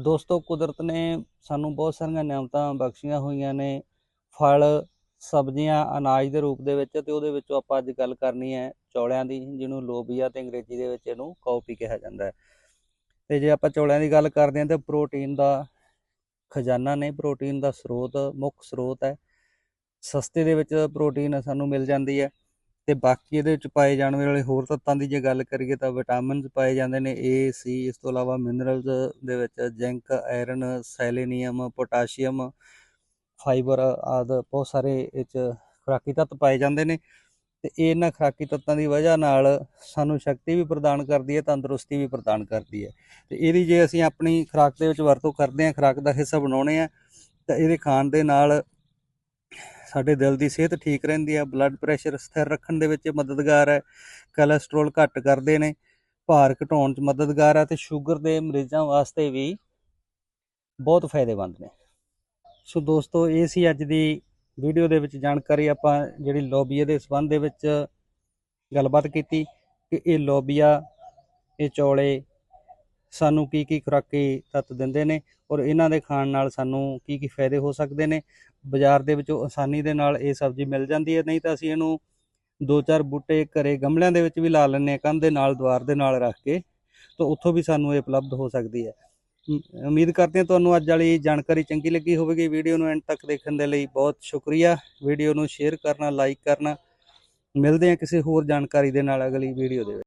ਦੋਸਤੋ, ਕੁਦਰਤ ਨੇ ਸਾਨੂੰ ਬਹੁਤ ਸਾਰੀਆਂ ਨਿਆਮਤਾਂ ਬਖਸ਼ੀਆਂ ਹੋਈਆਂ ਨੇ। ਫਲ, ਸਬਜ਼ੀਆਂ, ਅਨਾਜ ਦੇ ਰੂਪ ਦੇ ਵਿੱਚ ਤੇ ਉਹਦੇ ਵਿੱਚੋਂ ਆਪਾਂ ਅੱਜ ਗੱਲ ਕਰਨੀ ਹੈ ਚੌਲਿਆਂ ਦੀ, ਜਿਹਨੂੰ ਲੋਬੀਆ ਤੇ ਅੰਗਰੇਜ਼ੀ ਦੇ ਵਿੱਚ ਇਹਨੂੰ ਕੌਪੀ ਕਿਹਾ ਜਾਂਦਾ ਹੈ। ਤੇ ਜੇ ਆਪਾਂ ਚੌਲਿਆਂ ਦੀ ਗੱਲ ਕਰਦੇ ਹਾਂ ਤਾਂ ਪ੍ਰੋਟੀਨ ਦਾ ਖਜ਼ਾਨਾ ਨੇ, ਪ੍ਰੋਟੀਨ ਦਾ ਸਰੋਤ, ਮੁੱਖ ਸਰੋਤ ਹੈ। ਸਸਤੇ ਦੇ ਵਿੱਚ ਪ੍ਰੋਟੀਨ ਸਾਨੂੰ ਮਿਲ ਜਾਂਦੀ ਹੈ। ਤੇ ਬਾਕੀ ਇਹਦੇ ਵਿੱਚ ਪਾਏ ਜਾਣ ਵਾਲੇ ਹੋਰ ਤੱਤਾਂ ਦੀ ਜੇ ਗੱਲ ਕਰੀਏ ਤਾਂ ਵਿਟਾਮਿਨਸ ਪਾਏ ਜਾਂਦੇ ਨੇ ਏ ਸੀ ਇਸ ਤੋਂ ਇਲਾਵਾ ਮਿਨਰਲਸ ਦੇ ਵਿੱਚ zinc iron selenium potassium fibre ਆਦਿ ਬਹੁਤ ਸਾਰੇ ਇਹ 'ਚ ਖੁਰਾਕੀ ਤੱਤ ਪਾਏ ਜਾਂਦੇ ਨੇ ਤੇ ਇਹਨਾਂ ਖੁਰਾਕੀ ਤੱਤਾਂ ਦੀ ਵਜ੍ਹਾ ਨਾਲ ਸਾਨੂੰ ਸ਼ਕਤੀ ਵੀ ਪ੍ਰਦਾਨ ਕਰਦੀ ਹੈ, ਤੰਦਰੁਸਤੀ ਵੀ ਪ੍ਰਦਾਨ ਕਰਦੀ ਹੈ। ਤੇ ਇਹਦੀ ਜੇ ਅਸੀਂ ਆਪਣੀ ਖੁਰਾਕ ਦੇ ਵਿੱਚ ਵਰਤੋਂ ਕਰਦੇ ਹਾਂ, ਖੁਰਾਕ ਦਾ ਹਿੱਸਾ ਬਣਾਉਣੇ ਆ ਤਾਂ ਇਹਦੇ ਖਾਣ ਦੇ ਨਾਲ ਸਾਡੇ ਦਿਲ ਦੀ ਸਿਹਤ ਠੀਕ ਰਹਿੰਦੀ ਹੈ ਬਲੱਡ ਪ੍ਰੈਸ਼ਰ ਸਥਿਰ ਰੱਖਣ ਦੇ ਵਿੱਚ ਮਦਦਗਾਰ ਹੈ ਕੋਲੇਸਟ੍ਰੋਲ ਘੱਟ ਕਰਦੇ ਨੇ, ਭਾਰ ਘਟਾਉਣ 'ਚ ਮਦਦਗਾਰ ਹੈ ਤੇ ਸ਼ੂਗਰ ਦੇ ਮਰੀਜ਼ਾਂ ਵਾਸਤੇ ਵੀ ਬਹੁਤ ਫਾਇਦੇਮੰਦ ਨੇ। ਸੋ ਦੋਸਤੋ, ਇਹ ਸੀ ਅੱਜ ਦੀ ਵੀਡੀਓ ਦੇ ਵਿੱਚ ਜਾਣਕਾਰੀ, ਆਪਾਂ ਜਿਹੜੀ ਲੋਬੀਆ ਦੇ ਸੰਬੰਧ ਦੇ ਵਿੱਚ ਗੱਲਬਾਤ ਕੀਤੀ ਕਿ ਇਹ ਲੋਬੀਆ ਇਹ ਚੌਲੇ ਸਾਨੂੰ ਕੀ ਕੀ ਖੁਰਾਕੀ ਤੱਤ ਦਿੰਦੇ ਨੇ ਔਰ ਇਹਨਾਂ ਦੇ ਖਾਣ ਨਾਲ ਸਾਨੂੰ ਕੀ ਕੀ ਫਾਇਦੇ ਹੋ ਸਕਦੇ ਨੇ। ਬਾਜ਼ਾਰ ਦੇ ਵਿੱਚੋਂ ਆਸਾਨੀ ਦੇ ਨਾਲ ਇਹ ਸਬਜ਼ੀ ਮਿਲ ਜਾਂਦੀ ਹੈ, ਨਹੀਂ ਤਾਂ ਅਸੀਂ ਇਹਨੂੰ ਦੋ ਚਾਰ ਬੂਟੇ ਘਰੇ ਗਮਲਿਆਂ ਦੇ ਵਿੱਚ ਵੀ ਲਾ ਲੈਂਦੇ ਹਾਂ, ਕੰਧ ਦੇ ਨਾਲ, ਦੁਆਰ ਦੇ ਨਾਲ ਰੱਖ ਕੇ, ਤਾਂ ਉੱਥੋਂ ਵੀ ਸਾਨੂੰ ਇਹ ਉਪਲਬਧ ਹੋ ਸਕਦੀ ਹੈ। ਉਮੀਦ ਕਰਦੇ ਹਾਂ ਤੁਹਾਨੂੰ ਅੱਜ ਵਾਲੀ ਜਾਣਕਾਰੀ ਚੰਗੀ ਲੱਗੀ ਹੋਵੇਗੀ। ਵੀਡੀਓ ਨੂੰ ਐਂਡ ਤੱਕ ਦੇਖਣ ਦੇ ਲਈ ਬਹੁਤ ਸ਼ੁਕਰੀਆ। ਵੀਡੀਓ ਨੂੰ ਸ਼ੇਅਰ ਕਰਨਾ, ਲਾਈਕ ਕਰਨਾ। ਮਿਲਦੇ ਹਾਂ ਕਿਸੇ ਹੋਰ ਜਾਣਕਾਰੀ ਦੇ ਨਾਲ ਅਗਲੀ ਵੀਡੀਓ ਦੇ ਵਿੱਚ।